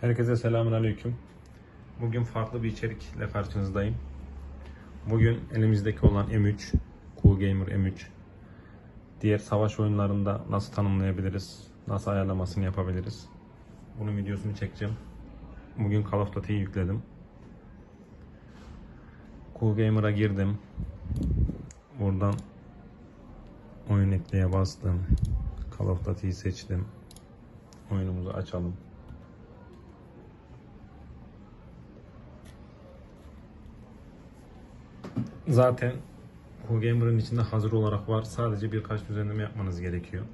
Herkese selamünaleyküm. Bugün farklı bir içerikle karşınızdayım. Bugün elimizdeki olan M3, Cool Gamer M3. Diğer savaş oyunlarında nasıl tanımlayabiliriz, nasıl ayarlamasını yapabiliriz. Bunun videosunu çekeceğim. Bugün Call of Duty'yi yükledim. Cool Gamer'a girdim. Buradan oyun ekleye bastım. Call of Duty'yi seçtim. Oyunumuzu açalım. Zaten Cool Gamer'ın içinde hazır olarak var. Sadece birkaç düzenleme yapmanız gerekiyor.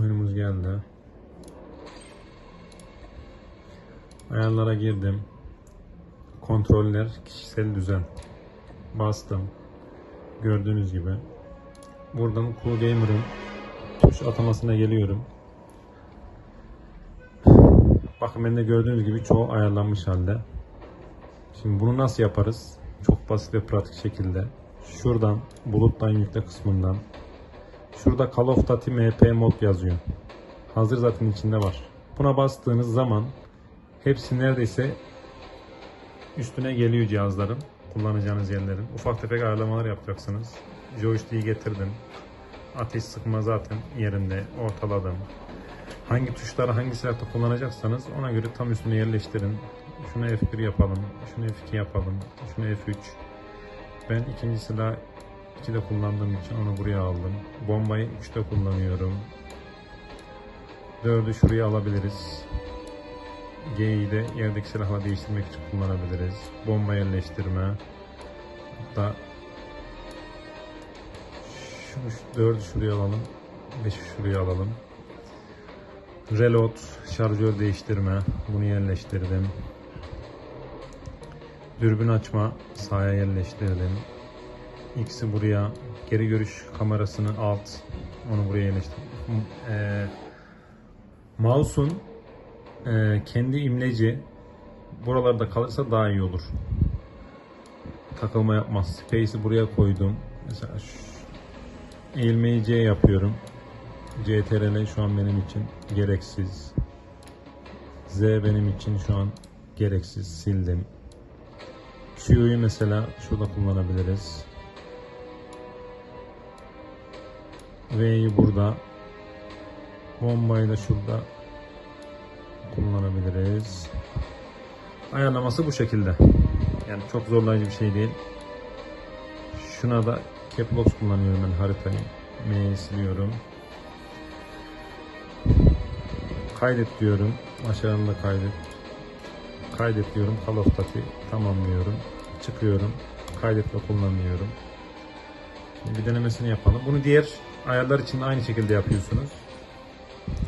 Oyunumuz geldi. Ayarlara girdim. Kontroller, kişisel düzen. Bastım. Gördüğünüz gibi. Buradan Cool Gamer'ın tuş atamasına geliyorum. Bakın bende gördüğünüz gibi çoğu ayarlanmış halde. Şimdi bunu nasıl yaparız? Çok basit ve pratik şekilde. Şuradan buluttan yükle kısmından. Şurada Call of Duty MP mod yazıyor. Hazır zaten içinde var. Buna bastığınız zaman hepsi neredeyse üstüne geliyor cihazların. Kullanacağınız yerlerin. Ufak tefek ayarlamalar yapacaksınız. Joystick'i getirdim. Ateş sıkma zaten yerinde ortaladım. Hangi tuşları hangi silahta kullanacaksanız ona göre tam üstüne yerleştirin. Şunu F1 yapalım, şunu F2 yapalım, şunu F3. Ben ikinci silah 2'de kullandığım için onu buraya aldım. Bombayı 3'te kullanıyorum. 4'ü şuraya alabiliriz. G'yi de yerdeki silahla değiştirmek için kullanabiliriz. Bomba yerleştirme. Da şu 4'ü şuraya alalım. 5'i şuraya alalım. Reload, şarjör değiştirme. Bunu yerleştirdim. Dürbün açma, sağa yerleştirdim. X'i buraya, geri görüş kamerasını alt, onu buraya yerleştirdim. Ee, mouse'un e, kendi imleci buralarda kalırsa daha iyi olur. Takılma yapmaz. Space'i buraya koydum. Mesela şu, eğilmeyi C yapıyorum. CTRL şu an benim için gereksiz. Z benim için şu an gereksiz. Sildim. Q'yu mesela şurada kullanabiliriz. V'yi burada. Bombayı da şurada kullanabiliriz. Ayarlaması bu şekilde. Yani çok zorlayıcı bir şey değil. Şuna da Cap Lock kullanıyorum ben haritayı. M'yi siliyorum. Kaydet diyorum. Aşağıda kaydet. Kaydet diyorum. Call of Duty tamamlıyorum. Çıkıyorum. Kaydet ve kullanıyorum. Bir denemesini yapalım. Bunu diğer ayarlar için aynı şekilde yapıyorsunuz.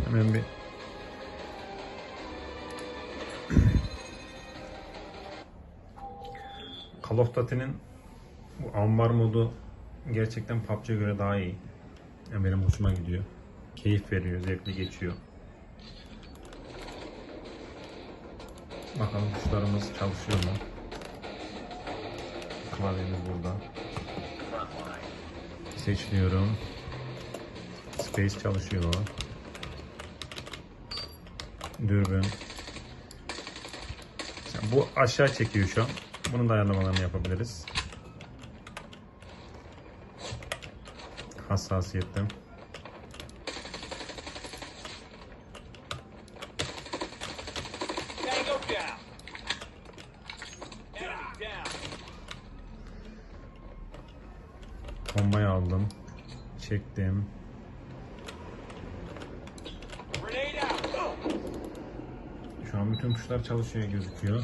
Hemen bir Call of Duty'nin bu ambar modu gerçekten PUBG'ye göre daha iyi. Yani benim hoşuma gidiyor. Keyif veriyor, zevkli geçiyor. Bakalım tuşlarımız çalışıyor mu? Klavyemiz burada. Seçiyorum. Space çalışıyor. Dürbün. Bu aşağı çekiyor şu an. Bunun da ayarlamalarını yapabiliriz. Down. Bombayı aldım. Çektim. Şu an bütün tuşlar çalışıyor gözüküyor.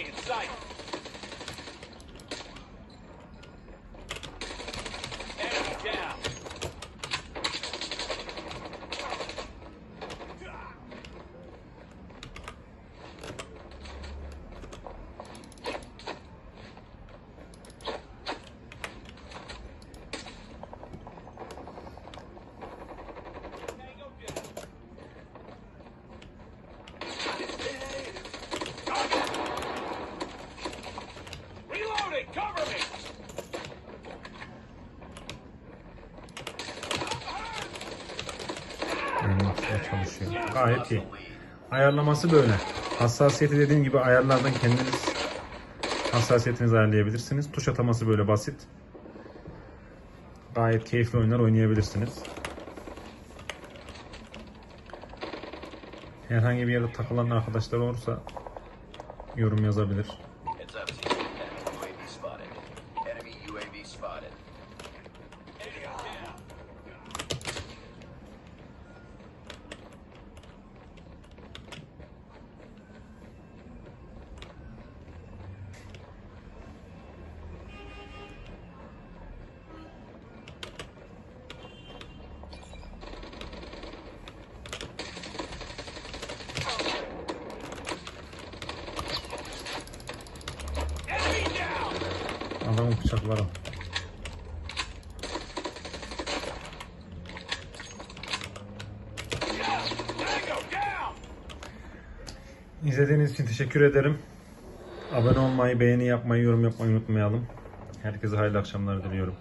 Enemy in sight. Çalışıyor. Gayet iyi. Ayarlaması böyle. Hassasiyeti dediğim gibi ayarlardan kendiniz hassasiyetinizi ayarlayabilirsiniz. Tuş ataması böyle basit. Gayet keyifli oyunlar oynayabilirsiniz. Herhangi bir yerde takılan arkadaşlar olursa yorum yazabilir. Up. Enemy UAV spotted. Enemy UAV spotted. Down. Adamın bıçakları. Tango down. İzlediğiniz için teşekkür ederim. Abone olmayı, beğeni yapmayı, yorum yapmayı unutmayalım. Herkese hayırlı akşamlar diliyorum.